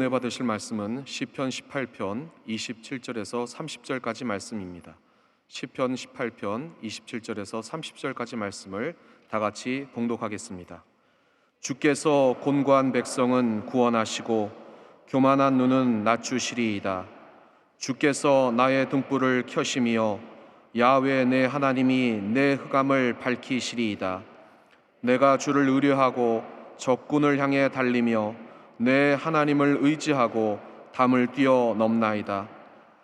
은혜 받으실 말씀은 시편 18편 27절에서 30절까지 말씀입니다. 시편 18편 27절에서 30절까지 말씀을 다 같이 봉독하겠습니다. 주께서 곤고한 백성은 구원하시고 교만한 눈은 낮추시리이다. 주께서 나의 등불을 켜심이여 야외 내 하나님이 내 흑암을 밝히시리이다. 내가 주를 의뢰하고 적군을 향해 달리며 내 하나님을 의지하고 담을 뛰어 넘나이다.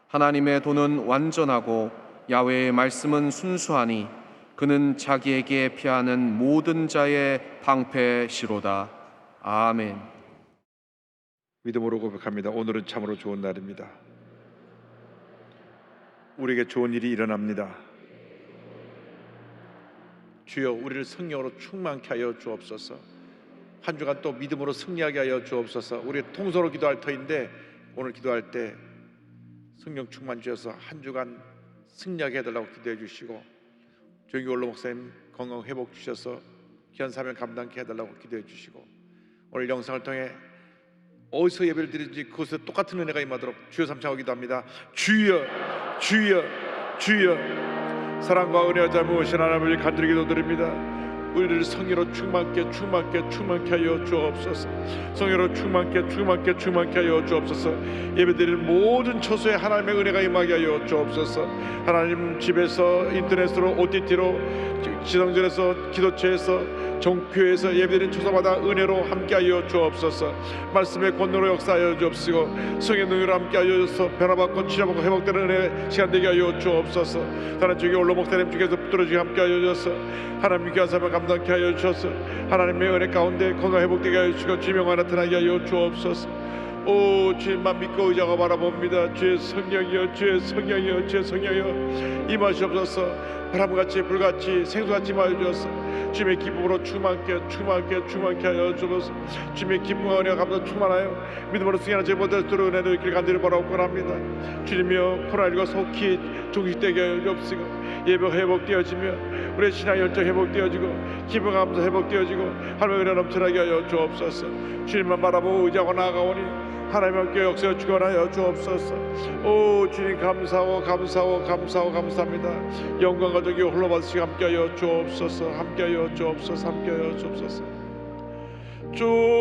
하나님의 도는 완전하고 야외의 말씀은 순수하니 그는 자기에게 피하는 모든 자의 방패시로다. 아멘. 믿음으로 고백합니다. 오늘은 참으로 좋은 날입니다. 우리에게 좋은 일이 일어납니다. 주여 우리를 성령으로 충만케 하여 주옵소서. 한 주간 또 믿음으로 승리하게 하여 주옵소서. 우리 통서로 기도할 터인데 오늘 기도할 때 성령 충만 주셔서 한 주간 승리하게 해달라고 기도해 주시고 조용히 올로 목사님 건강 회복 주셔서 귀한 사명 감당케 해달라고 기도해 주시고 오늘 영상을 통해 어디서 예배를 드리든지 그곳에 똑같은 은혜가 임하도록 주여 삼창하고 기도합니다. 주여, 주여, 주여. 사랑과 은혜와 잘 무엇인 하나님을 간절히 기도드립니다. 우리를 성의로 충만케 충만케 충만케 하여 주옵소서. 성의로 충만케 충만케 충만케 하여 주옵소서. 예배드리는 모든 처소에 하나님의 은혜가 임하게 하여 주옵소서. 하나님 집에서 인터넷으로 OTT로 지성전에서 기도처에서 종교에서 예배드리는 초소마다 은혜로 함께하여 주옵소서. 말씀의 권능으로 역사하여 주옵시고 성의 능력으로 함께하여 주셔서. 변화받고 치료받고 회복되는 은혜 시간 되게 하여 주옵소서. 하나님 주께 올로 목사님 주께서 붙들어주게 함께하여 주셔서. 하나님 귀한 삶을 감당케 하여 주셔서. 하나님의 은혜 가운데 건강 회복되게 하여 주시고 지명화 나타나게 하여 주옵소서. 오 주님만 믿고 의자가 바라봅니다. 주의 성령이여 주의 성령이여 주의 성령이여. 임하시옵소서. 바람같이 불같이 생수같이 임하여 주옵소서 주님의 기쁨으로 충만케 충만케 충만케 하여 주옵소서. 주님의 기쁨과 은혜가 감사 충만하여 믿음으로 승리하는 제 모델 들어 은혜를 있길 간절히 바라옵곤 합니다. 주님이여 코로나19가 속히 종식되게 하여 주옵시고 예배가 회복되어지며 우리의 신앙 열정 회복되어지고 기쁨 감사 회복되어지고 하나님의 은혜 넘쳐나게 하여 주옵소서. 주님만 바라보고 의지하고 나아가오니 하나님 함께 역사여 주관하여 주옵소서. 오 주님 감사하고 감사하고 감사하고 감사합니다. 영광과 덕이 홀로 받으시고 함께하여 주옵소서 함께하여 주옵소서 함께하여 주옵소서. 주너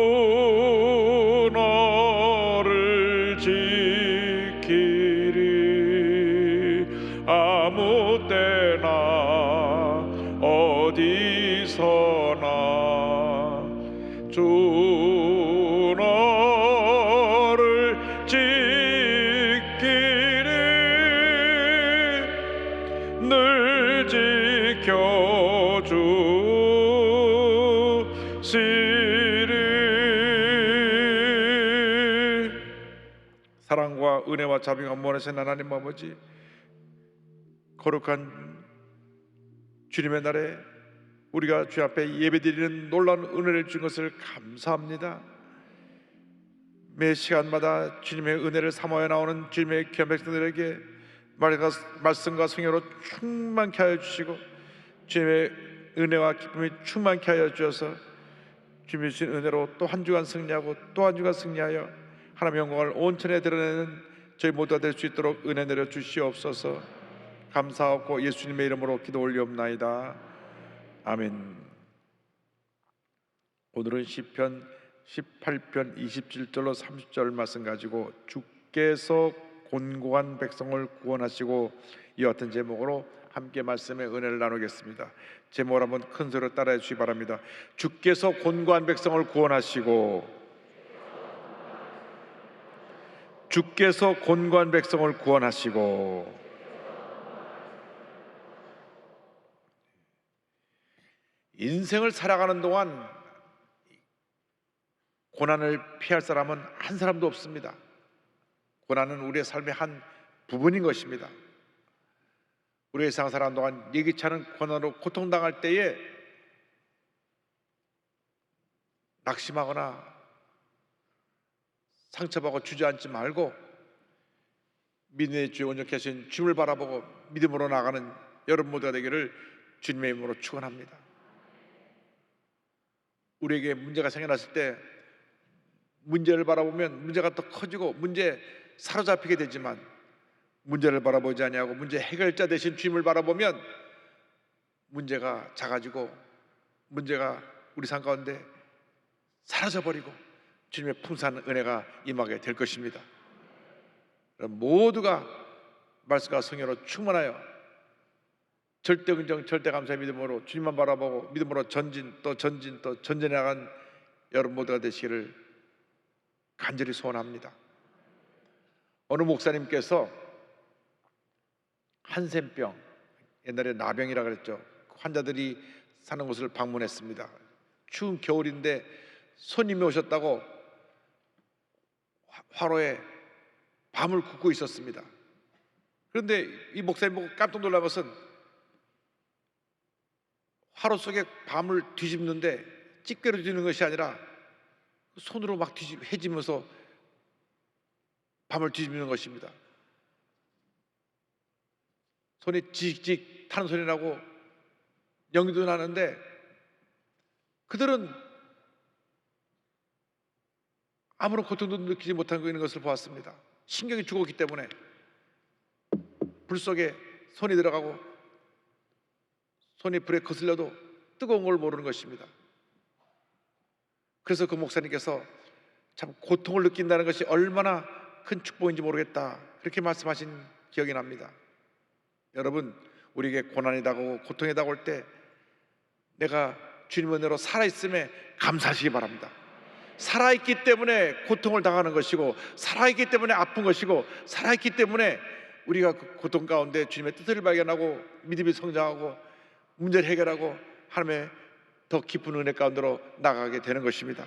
지켜주시리 사랑과 은혜와 자비가 원하신 하나님 아버지 거룩한 주님의 날에 우리가 주 앞에 예배드리는 놀라운 은혜를 준 것을 감사합니다. 매 시간마다 주님의 은혜를 삼아야 나오는 주님의 귀한 백성들에게 말씀과 성령으로 충만케 하여 주시고 주님의 은혜와 기쁨이 충만케 하여 주셔서 주님의 주신 은혜로 또 한 주간 승리하고 또 한 주간 승리하여 하나님의 영광을 온천에 드러내는 저희 모두가 될 수 있도록 은혜 내려 주시옵소서. 감사하고 예수님의 이름으로 기도 올리옵나이다. 아멘. 오늘은 시편 18편 27절로 30절 말씀 가지고 주께서 곤고한 백성을 구원하시고 이와 같은 제목으로 함께 말씀의 은혜를 나누겠습니다. 제목을 한번 큰 소리로 따라해 주시기 바랍니다. 주께서 곤고한 백성을 구원하시고 주께서 곤고한 백성을 구원하시고 인생을 살아가는 동안 고난을 피할 사람은 한 사람도 없습니다. 고난은 우리의 삶의 한 부분인 것입니다. 우리의 세상 살아가는 동안 예기치 않은 고난으로 고통당할 때에 낙심하거나 상처받고 주저앉지 말고 믿음의 주에 온전케 하신 주님을 바라보고 믿음으로 나가는 여러분 모두가 되기를 주님의 이름으로 축원합니다. 우리에게 문제가 생겨났을 때 문제를 바라보면 문제가 더 커지고 문제 사로잡히게 되지만 문제를 바라보지 아니하고 문제 해결자 대신 주님을 바라보면 문제가 작아지고 문제가 우리 삶 가운데 사라져 버리고 주님의 풍성한 은혜가 임하게 될 것입니다. 모두가 말씀과 성령으로 충만하여 절대 긍정, 절대 감사의 믿음으로 주님만 바라보고 믿음으로 전진 또 전진 또 전진해 나간 여러분 모두가 되시기를 간절히 소원합니다. 어느 목사님께서 한센병 옛날에 나병이라 그랬죠. 그 환자들이 사는 곳을 방문했습니다. 추운 겨울인데 손님이 오셨다고 화- 화로에 밤을 굽고 있었습니다. 그런데 이 목사님 보고 깜짝 놀란 것은 화로 속에 밤을 뒤집는데 집게로 뒤는 것이 아니라 손으로 막 뒤집 해지면서 밤을 뒤집는 것입니다. 손이 지직직 타는 소리 나고 연기도 나는데 그들은 아무런 고통도 느끼지 못하고 있는 것을 보았습니다. 신경이 죽었기 때문에 불 속에 손이 들어가고 손이 불에 거슬려도 뜨거운 걸 모르는 것입니다. 그래서 그 목사님께서 참 고통을 느낀다는 것이 얼마나 큰 축복인지 모르겠다. 그렇게 말씀하신 기억이 납니다. 여러분, 우리에게 고난이 다가오고 고통이 다가올 때 내가 주님의 은혜로 살아있음에 감사하시기 바랍니다. 살아있기 때문에 고통을 당하는 것이고 살아있기 때문에 아픈 것이고 살아있기 때문에 우리가 그 고통 가운데 주님의 뜻을 발견하고 믿음이 성장하고 문제를 해결하고 하나님의 더 깊은 은혜 가운데로 나가게 되는 것입니다.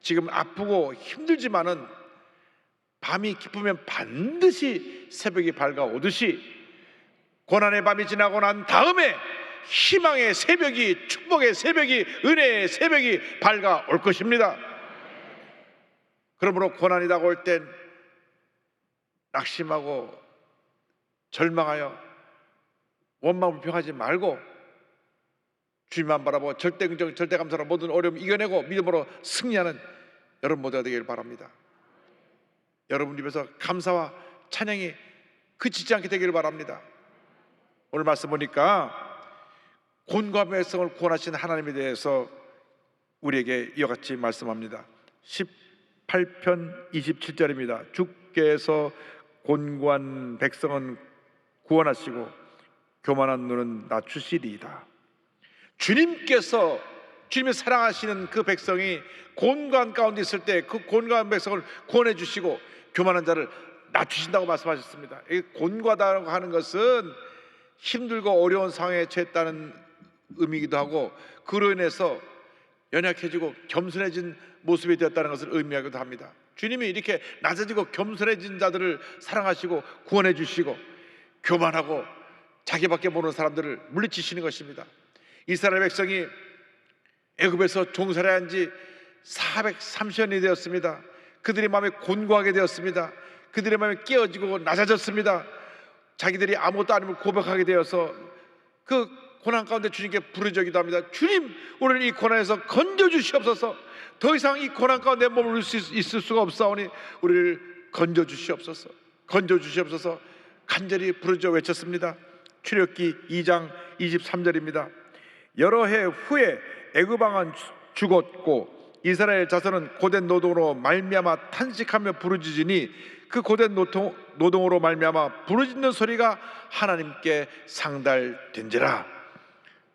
지금 아프고 힘들지만은 밤이 깊으면 반드시 새벽이 밝아오듯이 고난의 밤이 지나고 난 다음에 희망의 새벽이 축복의 새벽이 은혜의 새벽이 밝아 올 것입니다. 그러므로 고난이 다가올 땐 낙심하고 절망하여 원망 불평하지 말고 주님만 바라보고 절대 긍정 절대 감사로 모든 어려움 이겨내고 믿음으로 승리하는 여러분 모두가 되기를 바랍니다. 여러분 입에서 감사와 찬양이 그치지 않게 되기를 바랍니다. 오늘 말씀 보니까 곤과 매성을 구원하신 하나님에 대해서 우리에게 이와 같이 말씀합니다. 18편 27절입니다. 주께서 곤고한 백성은 구원하시고 교만한 눈은 낮추시리이다. 주님께서 주님이 사랑하시는 그 백성이 곤고한 가운데 있을 때 그 곤고한 백성을 구원해 주시고 교만한 자를 낮추신다고 말씀하셨습니다. 이 곤고하다고 하는 것은 힘들고 어려운 상황에 처했다는 의미이기도 하고 그로 인해서 연약해지고 겸손해진 모습이 되었다는 것을 의미하기도 합니다. 주님이 이렇게 낮아지고 겸손해진 자들을 사랑하시고 구원해 주시고 교만하고 자기밖에 모르는 사람들을 물리치시는 것입니다. 이스라엘 백성이 애굽에서 종살이 한 지 430년이 되었습니다. 그들의 마음에 곤고하게 되었습니다. 그들의 마음에 깨어지고 낮아졌습니다. 자기들이 아무것도 아님을 고백하게 되어서 그 고난 가운데 주님께 부르짖기도 합니다. 주님, 오늘 이 고난에서 건져 주시옵소서. 더 이상 이 고난 가운데 머물 수 있- 있을 수가 없사오니 우리를 건져 주시옵소서. 건져 주시옵소서. 간절히 부르짖어 외쳤습니다. 출애굽기 2장 23절입니다. 여러 해 후에 애굽 왕은 죽었고 이스라엘 자손은 고된 노동으로 말미암아 탄식하며 부르짖으니 그 고된 노동, 노동으로 말미암아 부르짖는 소리가 하나님께 상달된지라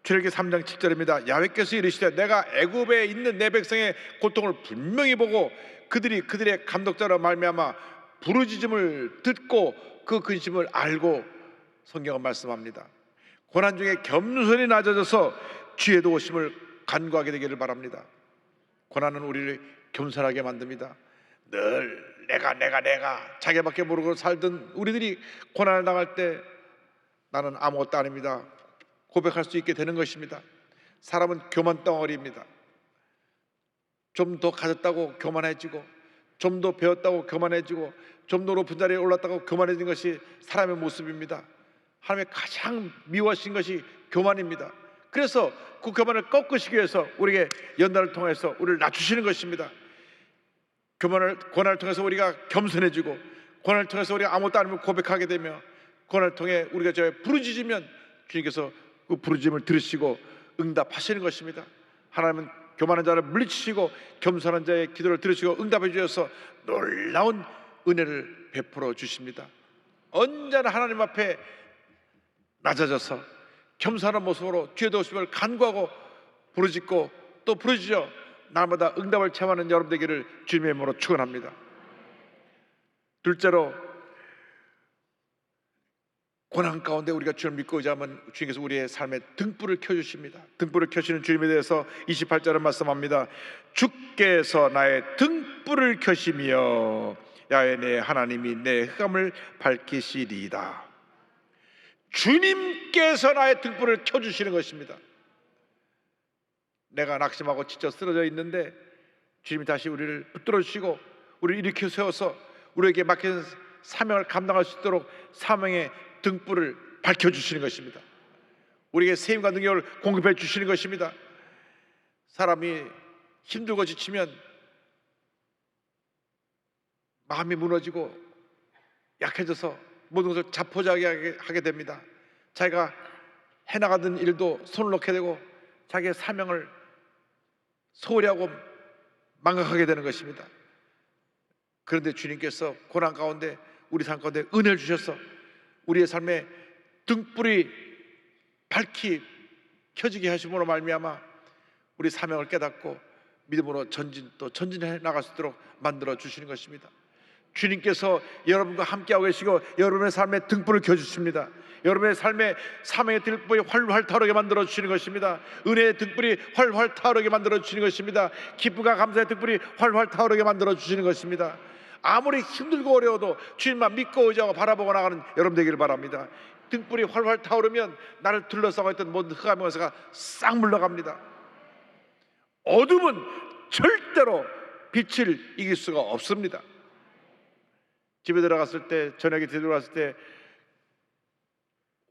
출애굽기 3장 7절입니다. 야훼께서 이르시되 내가 애굽에 있는 내 백성의 고통을 분명히 보고 그들이 그들의 감독자로 말미암아 부르짖음을 듣고 그 근심을 알고 성경은 말씀합니다. 고난 중에 겸손히 낮아져서 주의 도우심을 간구하게 되기를 바랍니다. 고난은 우리를 겸손하게 만듭니다. 늘 내가 내가 내가 자기밖에 모르고 살던 우리들이 고난을 당할 때 나는 아무것도 아닙니다. 고백할 수 있게 되는 것입니다. 사람은 교만 덩어리입니다. 좀 더 가졌다고 교만해지고 좀 더 배웠다고 교만해지고 좀 더 높은 자리에 올랐다고 교만해진 것이 사람의 모습입니다. 하나님의 가장 미워하신 것이 교만입니다. 그래서 그 교만을 꺾으시기 위해서 우리에게 연단을 통해서 우리를 낮추시는 것입니다. 교만을 고난을 통해서 우리가 겸손해지고 고난을 통해서 우리가 아무것도 아니면 고백하게 되며 고난을 통해 우리가 저 부르짖으면 주님께서 그 부르짖음을 들으시고 응답하시는 것입니다. 하나님은 교만한 자를 물리치시고 겸손한 자의 기도를 들으시고 응답해 주셔서 놀라운 은혜를 베풀어 주십니다. 언제나 하나님 앞에 낮아져서 겸손한 모습으로 주의 도우심을 간구하고 부르짖고 또 부르짖어 날마다 응답을 체험하는 여러분 되기를 주님의 이름으로 축원합니다. 둘째로 고난 가운데 우리가 주를 믿고 의지하면 주님께서 우리의 삶에 등불을 켜주십니다. 등불을 켜시는 주님에 대해서 28절은 말씀합니다. 주께서 나의 등불을 켜시며 야외 내 하나님이 내 흑암을 밝히시리이다. 주님께서 나의 등불을 켜주시는 것입니다. 내가 낙심하고 지쳐 쓰러져 있는데 주님이 다시 우리를 붙들어 주시고 우리를 일으켜 세워서 우리에게 맡긴 사명을 감당할 수 있도록 사명의 등불을 밝혀 주시는 것입니다. 우리에게 세임과 능력을 공급해 주시는 것입니다. 사람이 힘들고 지치면 마음이 무너지고 약해져서 모든 것을 자포자기하게 하게 됩니다. 자기가 해나가던 일도 손을 놓게 되고 자기의 사명을 소홀히 하고 망각하게 되는 것입니다. 그런데 주님께서 고난 가운데 우리 삶 가운데 은혜를 주셔서 우리의 삶에 등불이 밝히 켜지게 하심으로 말미암아 우리 사명을 깨닫고 믿음으로 전진 또 전진해 나갈 수 있도록 만들어 주시는 것입니다. 주님께서 여러분과 함께하고 계시고 여러분의 삶에 등불을 켜주십니다. 여러분의 삶에 사명의 등불이 활활 타오르게 만들어 주시는 것입니다. 은혜의 등불이 활활 타오르게 만들어 주시는 것입니다. 기쁨과 감사의 등불이 활활 타오르게 만들어 주시는 것입니다. 아무리 힘들고 어려워도 주님만 믿고 의지하고 바라보고 나가는 여러분 되기를 바랍니다. 등불이 활활 타오르면 나를 둘러싸고 있던 모든 흑암의 원수가 싹 물러갑니다. 어둠은 절대로 빛을 이길 수가 없습니다. 집에 들어갔을 때 저녁에 들어갔을 때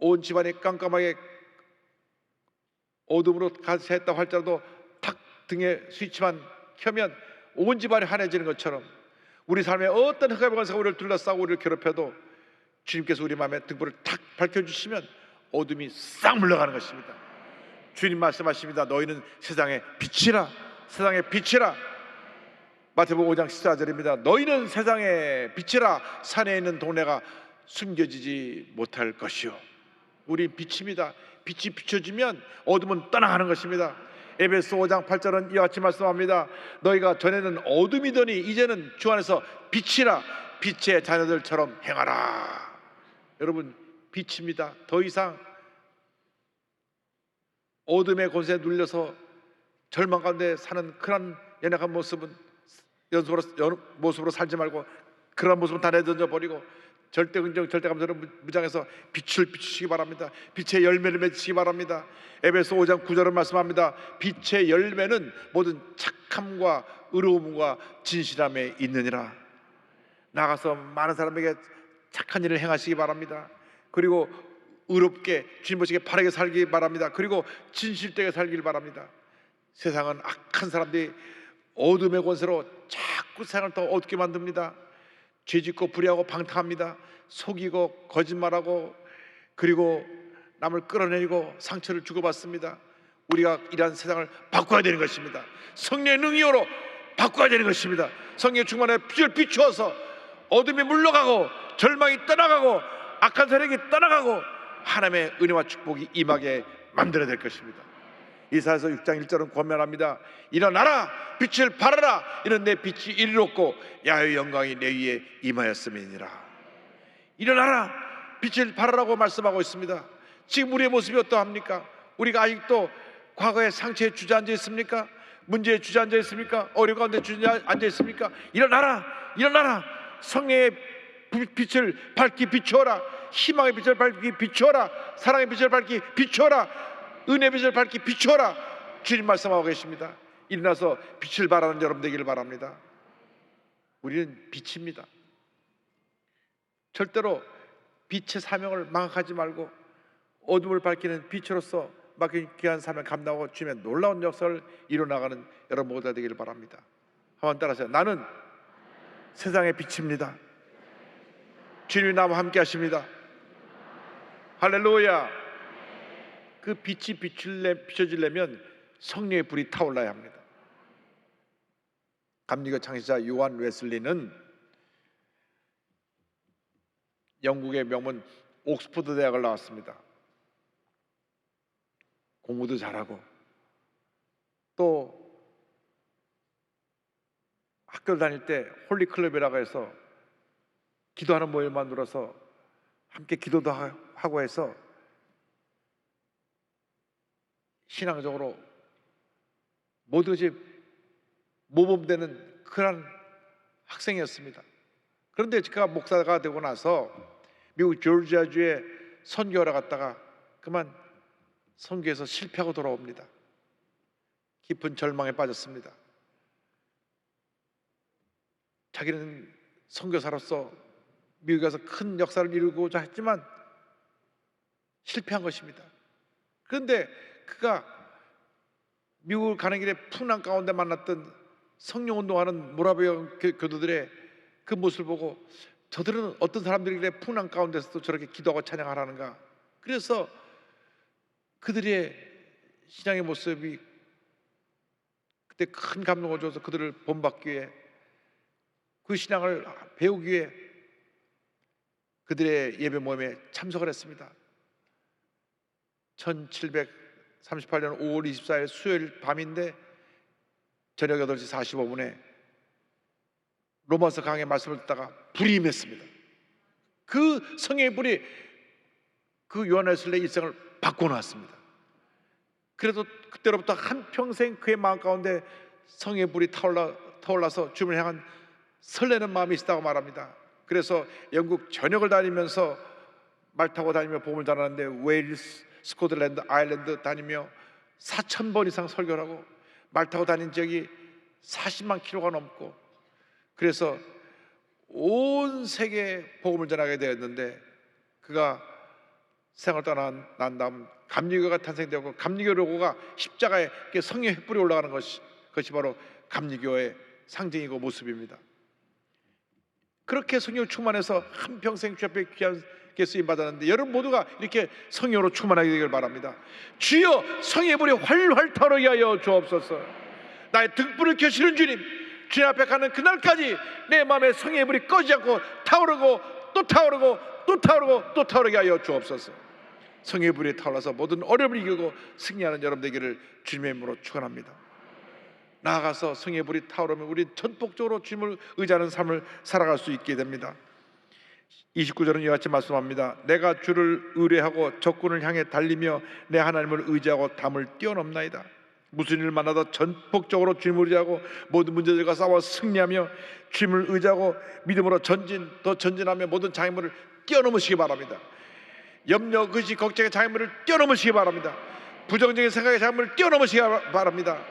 온 집안이 깜깜하게 어둠으로 가세했다 할지라도 탁 등에 스위치만 켜면 온 집안이 환해지는 것처럼 우리 삶에 어떤 흑암의 권세가 우리를 둘러싸고 우리를 괴롭혀도 주님께서 우리 마음에 등불을 탁 밝혀주시면 어둠이 싹 물러가는 것입니다. 주님 말씀하십니다. 너희는 세상의 빛이라 세상의 빛이라 마태복음 5장 14절입니다. 너희는 세상의 빛이라 산에 있는 동네가 숨겨지지 못할 것이요. 우리 빛입니다. 빛이 비춰지면 어둠은 떠나가는 것입니다. 에베소 5장 8절은 이와 같이 말씀합니다. 너희가 전에는 어둠이더니 이제는 주 안에서 빛이라 빛의 자녀들처럼 행하라. 여러분 빛입니다. 더 이상 어둠의 권세에 눌려서 절망 가운데 사는 그런 연약한 모습은 연속으로 연- 모습으로 살지 말고 그런 모습은 다 내던져 버리고 절대 긍정 절대 감사로 무- 무장해서 빛을 비추시기 바랍니다. 빛의 열매를 맺으시기 바랍니다. 에베소 5장 9절은 말씀합니다. 빛의 열매는 모든 착함과 의로움과 진실함에 있느니라. 나가서 많은 사람에게 착한 일을 행하시기 바랍니다. 그리고 의롭게 주님 보시기에 바르게 살기 바랍니다. 그리고 진실되게 살길 바랍니다. 세상은 악한 사람들이 어둠의 권세로 자꾸 세상을 더 어둡게 만듭니다. 죄짓고 불의하고 방탕합니다. 속이고 거짓말하고 그리고 남을 끌어내리고 상처를 주고받습니다. 우리가 이러한 세상을 바꿔야 되는 것입니다. 성령의 능력으로 바꿔야 되는 것입니다. 성령의 충만에 빛을 비추어서 어둠이 물러가고 절망이 떠나가고 악한 세력이 떠나가고 하나님의 은혜와 축복이 임하게 만들어야 될 것입니다. 이사에서 6장 1절은 권면합니다. 일어나라 빛을 발하라 이는 내 빛이 이리롭고 야의 영광이 내 위에 임하였음이니라. 일어나라 빛을 발하라고 말씀하고 있습니다. 지금 우리의 모습이 어떠합니까? 우리가 아직도 과거의 상처에 주저앉아 있습니까? 문제에 주저앉아 있습니까? 어려운 가운데 주저앉아 있습니까? 일어나라 일어나라 성령의 부- 빛을 밝히 비추어라 희망의 빛을 밝히 비추어라 사랑의 빛을 밝히 비추어라 은혜의 빛을 밝히 비추어라 주님 말씀하고 계십니다 일어나서 빛을 발하는 여러분 되기를 바랍니다 우리는 빛입니다 절대로 빛의 사명을 망각하지 말고 어둠을 밝히는 빛으로서 맡긴 귀한 사명 감당하고 주님의 놀라운 역사를 이뤄나가는 여러분 모두가 되기를 바랍니다 한번 따라하세요 나는 세상의 빛입니다. 주님이 나와 함께 하십니다. 할렐루야. 그 빛이 비출래, 비춰지려면 성령의 불이 타올라야 합니다. 감리교 창시자 요한 웨슬리는 영국의 명문 옥스퍼드 대학을 나왔습니다. 공부도 잘하고 또 학교를 다닐 때 홀리 클럽이라고 해서 기도하는 모임 만 들어서 함께 기도도 하- 하고 해서 신앙적으로 모든 것이 모범되는 그런 학생이었습니다. 그런데 그가 목사가 되고 나서 미국 조지아주에 선교하러 갔다가 그만 선교에서 실패하고 돌아옵니다. 깊은 절망에 빠졌습니다. 자기는 선교사로서 미국에 가서 큰 역사를 이루고자 했지만 실패한 것입니다. 그런데 그가 미국을 가는 길에 풍랑 가운데 만났던 성령 운동하는 모라비아 교- 교도들의 그 모습을 보고 저들은 어떤 사람들이길래 풍랑 가운데서도 저렇게 기도하고 찬양하라는가 그래서 그들의 신앙의 모습이 그때 큰 감동을 줘서 그들을 본받기 위해 그 신앙을 배우기 위해 그들의 예배 모임에 참석을 했습니다. 1738년 5월 24일 수요일 밤인데 저녁 8시 45분에 로마서 강의 말씀을 듣다가 불이 임했습니다. 그 성령의 불이 그 요한에슬의 일생을 바꿔놨습니다. 그래도 그때로부터 한평생 그의 마음 가운데 성의 불이 타올라, 타올라서 주님을 향한 설레는 마음이 있다고 말합니다. 그래서 영국 전역을 다니면서 말 타고 다니며 복음을 전하는데 웨일스, 스코틀랜드, 아일랜드 다니며 4천 번 이상 설교를 하고 말 타고 다닌 지역이 40만 킬로가 넘고 그래서 온 세계에 복음을 전하게 되었는데 그가 세상을 떠난 난 다음 감리교가 탄생되었고 감리교 로고가 십자가에 이렇게 성령 횃불이 올라가는 것이 그것이 바로 감리교의 상징이고 모습입니다. 그렇게 성령 충만해서 한 평생 주 앞에 귀하게 쓰임 받았는데 여러분 모두가 이렇게 성령으로 충만하게 되길 바랍니다. 주여 성의 불이 활활 타오르게 하여 주옵소서. 나의 등불을 켜시는 주님, 주님 앞에 가는 그날까지 내 마음에 성의 불이 꺼지지 않고 타오르고 또 타오르고 또 타오르고 또 타오르게 하여 주옵소서. 성의 불이 타올라서 모든 어려움을 이기고 승리하는 여러분 되기를 주님의 이름으로 축원합니다. 나아가서 성의 불이 타오르면 우리 전폭적으로 주님을 의지하는 삶을 살아갈 수 있게 됩니다. 29절은 이와 같이 말씀합니다. 내가 주를 의뢰하고 적군을 향해 달리며 내 하나님을 의지하고 담을 뛰어넘나이다. 무슨 일을 만나도 전폭적으로 주님을 의지하고 모든 문제들과 싸워 승리하며 주님을 의지하고 믿음으로 전진 더 전진하며 모든 장애물을 뛰어넘으시기 바랍니다. 염려, 의지, 걱정의 장애물을 뛰어넘으시기 바랍니다. 부정적인 생각의 장애물을 뛰어넘으시기 바랍니다.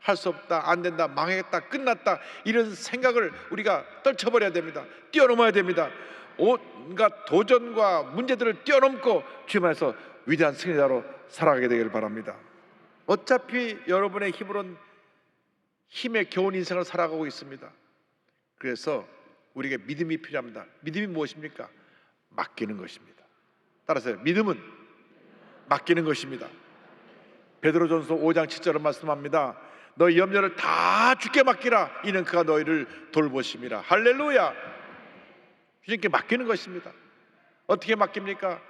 할 수 없다, 안 된다, 망했다, 끝났다 이런 생각을 우리가 떨쳐버려야 됩니다. 뛰어넘어야 됩니다. 온갖 도전과 문제들을 뛰어넘고 주님 안에서 위대한 승리자로 살아가게 되기를 바랍니다. 어차피 여러분의 힘으로는 힘에 겨운 인생을 살아가고 있습니다. 그래서 우리에게 믿음이 필요합니다. 믿음이 무엇입니까? 맡기는 것입니다. 따라서 믿음은 맡기는 것입니다. 베드로전서 5장 7절은 말씀합니다. 너희 염려를 다 주께 맡기라. 이는 그가 너희를 돌보심이라. 할렐루야. 주님께 맡기는 것입니다. 어떻게 맡깁니까?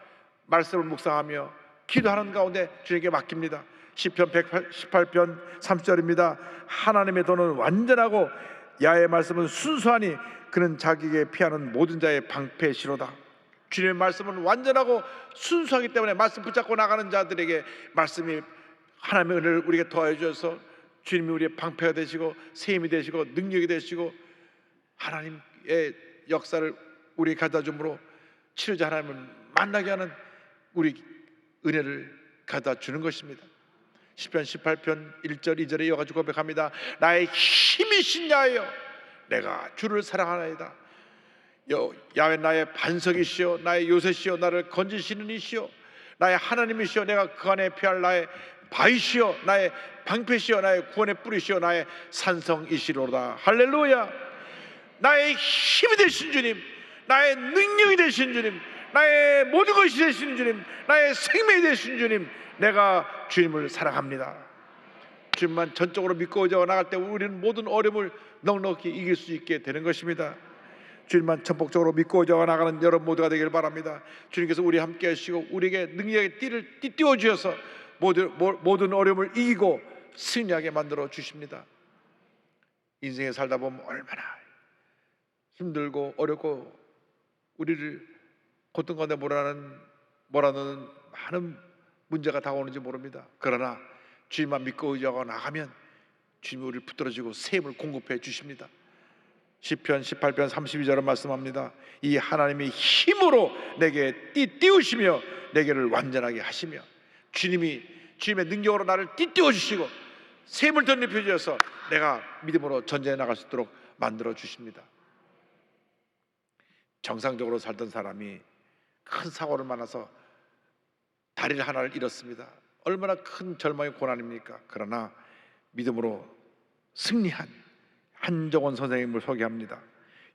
말씀을 묵상하며 기도하는 가운데 주님께 맡깁니다. 시편 118편 3절입니다. 하나님의 도는 완전하고 야의 말씀은 순수하니 그는 자기에게 피하는 모든 자의 방패시로다. 주님의 말씀은 완전하고 순수하기 때문에 말씀 붙잡고 나가는 자들에게 말씀이 하나님의 은혜를 우리에게 더해 주셔서 주님이 우리의 방패가 되시고 세임이 되시고 능력이 되시고 하나님의 역사를 우리에게 가져다 줌으로 치료자 하나님을 만나게 하는 우리 은혜를 가져다 주는 것입니다. 시편 18편 1절 2절에 이어 가지고 고백합니다. 나의 힘이신 야여 내가 주를 사랑하나이다. 여, 야외 나의 반석이시여 나의 요새시여 나를 건지시는 이시여 나의 하나님이시여 내가 그 안에 피할 나의 바위시여 나의 방패시여 나의 구원의 뿌리시여 나의 산성이시로다 할렐루야 나의 힘이 되신 주님, 나의 능력이 되신 주님, 나의 모든 것이 되신 주님, 나의 생명이 되신 주님, 내가 주님을 사랑합니다. 주님만 전적으로 믿고 져 나갈 때 우리는 모든 어려움을 넉넉히 이길 수 있게 되는 것입니다. 주님만 전폭적으로 믿고 져 나가는 여러분 모두가 되길 바랍니다. 주님께서 우리 함께 하시고 우리에게 능력의 띠를 띠띠워 주셔서 모든 모- 모든 어려움을 이기고 승리하게 만들어 주십니다. 인생에 살다 보면 얼마나 힘들고 어렵고 우리를 고통 가운데 몰아넣는 몰아넣는 많은 문제가 다가오는지 모릅니다. 그러나 주님만 믿고 의지하고 나가면 주님이 우리를 붙들어주고 샘을 공급해 주십니다. 시편 18편 32절은 말씀합니다. 이 하나님이 힘으로 내게 띠 띄우시며 내게를 완전하게 하시며 주님이 주님의 능력으로 나를 띠 띄워 주시고 샘을 덧입혀 주셔서 내가 믿음으로 전쟁에 나갈 수 있도록 만들어 주십니다. 정상적으로 살던 사람이 큰 사고를 만나서 다리를 하나를 잃었습니다. 얼마나 큰 절망의 고난입니까? 그러나 믿음으로 승리한 한정원 선생님을 소개합니다.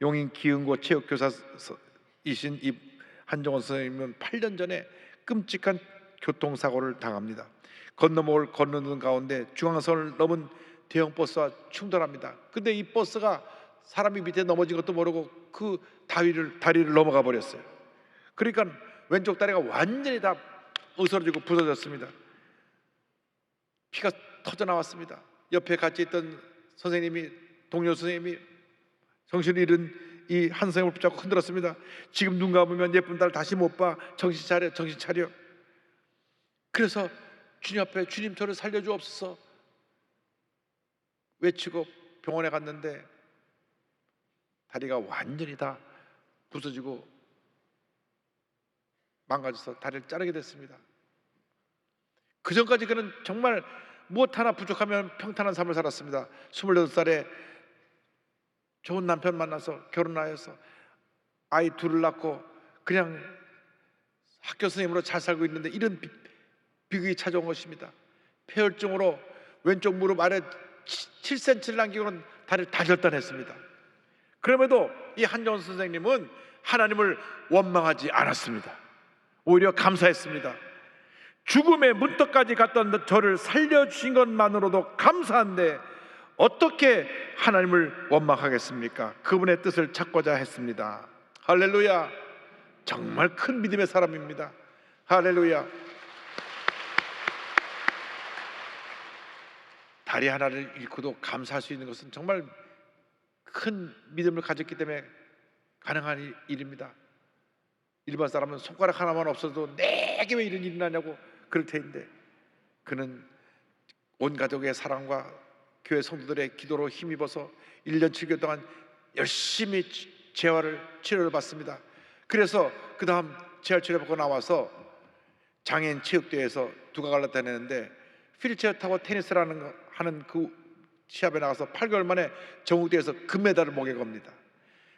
용인 기흥고 체육교사이신 이 한정원 선생님은 8년 전에 끔찍한 교통사고를 당합니다. 건너목을 건너는 가운데 중앙선을 넘은 대형 버스와 충돌합니다. 근데 이 버스가 사람이 밑에 넘어진 것도 모르고 그 다리를 다리를 넘어가 버렸어요. 그러니까 왼쪽 다리가 완전히 다 으스러지고 부서졌습니다. 피가 터져 나왔습니다. 옆에 같이 있던 선생님이 동료 선생님이 정신을 잃은 이 한 선생님을 붙잡고 흔들었습니다. 지금 눈 감으면 예쁜 딸 다시 못 봐. 정신 차려, 정신 차려. 그래서 주님 앞에 주님 저를 살려주옵소서 외치고 병원에 갔는데 다리가 완전히 다 부서지고 망가져서 다리를 자르게 됐습니다. 그 전까지 그는 정말 무엇 하나 부족하면 평탄한 삶을 살았습니다. 28살에 좋은 남편 만나서 결혼하여서 아이 둘을 낳고 그냥 학교 선생님으로 잘 살고 있는데 이런 비, 비극이 찾아온 것입니다. 폐혈증으로 왼쪽 무릎 아래 7cm를 남기고는 다리를 다 절단했습니다. 그럼에도 이 한정원 선생님은 하나님을 원망하지 않았습니다. 오히려 감사했습니다. 죽음의 문턱까지 갔던 저를 살려주신 것만으로도 감사한데 어떻게 하나님을 원망하겠습니까? 그분의 뜻을 찾고자 했습니다. 할렐루야. 정말 큰 믿음의 사람입니다. 할렐루야. 다리 하나를 잃고도 감사할 수 있는 것은 정말 큰 믿음을 가졌기 때문에 가능한 일- 일입니다. 일반 사람은 손가락 하나만 없어도 내게 왜 이런 일이 나냐고 그럴 텐데 그는 온 가족의 사랑과 교회 성도들의 기도로 힘입어서 1년 7개월 동안 열심히 치- 재활을 치료를 받습니다. 그래서 그 다음 재활 치료 받고 나와서 장애인 체육대회에서 두각을 나타내는데 휠체어 타고 테니스라는 거 하는 그 시합에 나가서 8개월 만에 전국대회에서 금메달을 목에 겁니다.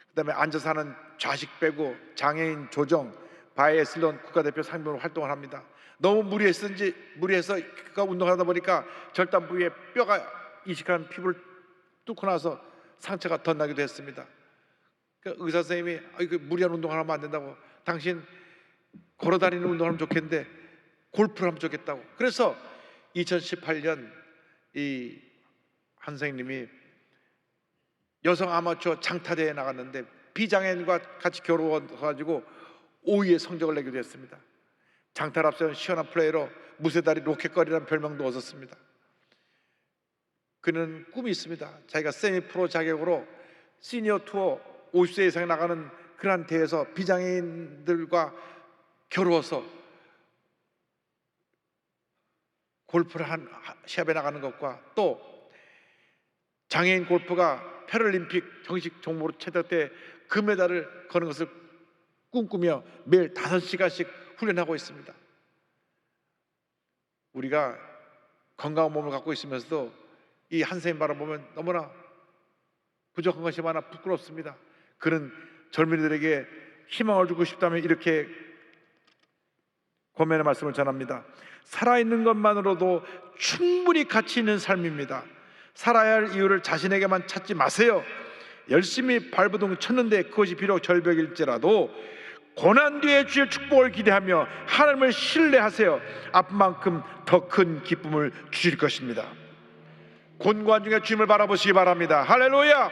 그다음에 앉아서 하는 좌식 빼고 장애인 조정 바이애슬론 국가대표 상병으로 활동을 합니다. 너무 무리했는지 무리해서 그가 운동하다 보니까 절단 부위에 뼈가 이식한 피부를 뚫고 나서 상처가 덧나기도 했습니다. 그 의사 선생님이 아, 이거 무리한 운동을 하면 안 된다고 당신 걸어다니는 운동하면 좋겠는데 골프를 하면 좋겠다고. 그래서 2018년 이 한 선생님이 여성 아마추어 장타대회에 나갔는데 비장애인과 같이 겨루어가지고 5위의 성적을 내기도 했습니다. 장타를 앞세운 시원한 플레이로 무쇠다리 로켓거리라는 별명도 얻었습니다. 그는 꿈이 있습니다. 자기가 세미 프로 자격으로 시니어 투어 50세 이상 나가는 그러한 대회에서 비장애인들과 겨루어서 골프를 한 시합에 나가는 것과 또 장애인 골프가 패럴림픽 정식 종목으로 채택돼 금메달을 거는 것을 꿈꾸며 매일 다섯 시간씩 훈련하고 있습니다. 우리가 건강한 몸을 갖고 있으면서도 이 한세인 바라보면 너무나 부족한 것이 많아 부끄럽습니다. 그는 젊은이들에게 희망을 주고 싶다면 이렇게 고면의 말씀을 전합니다. 살아있는 것만으로도 충분히 가치 있는 삶입니다. 살아야 할 이유를 자신에게만 찾지 마세요. 열심히 발버둥 쳤는데 그것이 비록 절벽일지라도 고난 뒤에 주의 축복을 기대하며 하나님을 신뢰하세요. 아픈 만큼 더 큰 기쁨을 주실 것입니다. 곤고한 중에 주님을 바라보시기 바랍니다. 할렐루야!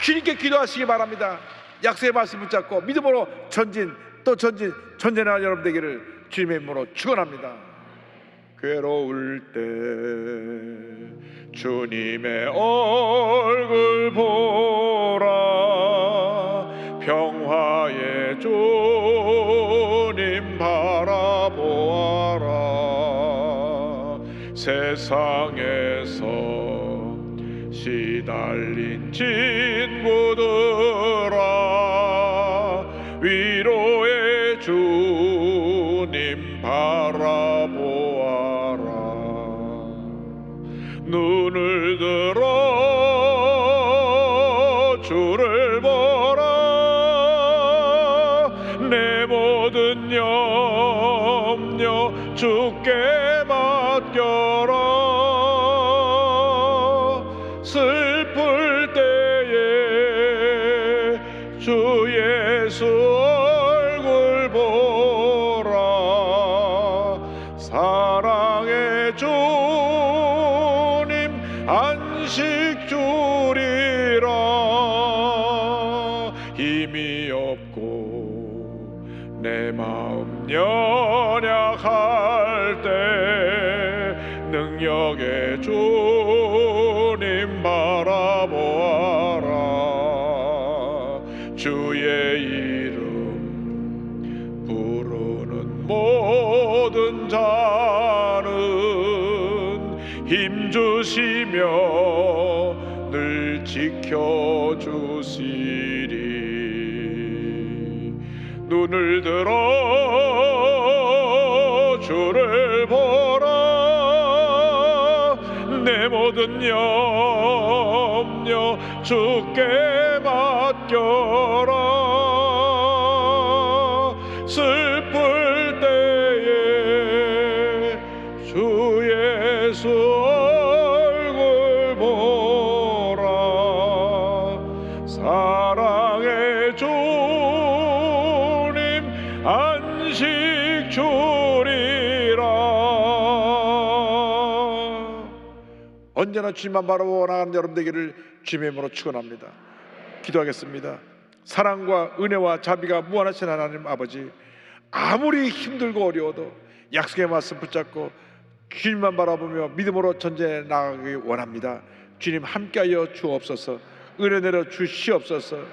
주님께 기도하시기 바랍니다. 약속의 말씀 붙잡고 믿음으로 전진 또 전진 전진하는 여러분 되기를 주님의 이름으로 축원합니다. 괴로울 때 주님의 얼굴 보라. 평화의 주님 바라보아라. 세상에서 시달린 친구들아 위 없고 내 마음 연약할 때 능력의 주님 바라보아라. 주의 이름 부르는 모든 자는 힘 주시며 늘 지켜 눈을 들어 주를 보라. 내 모든 염려 주께 언제나 주님만 바라보고 나가는 여러분 되기를 주님의 이름으로 축원합니다. 기도하겠습니다. 사랑과 은혜와 자비가 무한하신 하나님 아버지 아무리 힘들고 어려워도 약속의 말씀 붙잡고 주님만 바라보며 믿음으로 전진해 나가기 원합니다. 주님 함께하여 주옵소서. 은혜 내려 주시옵소서.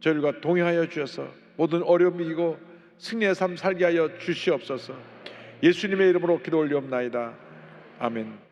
저희가 동행하여 주셔서 모든 어려움 이기고 승리의 삶 살게 하여 주시옵소서. 예수님의 이름으로 기도 올리옵나이다. 아멘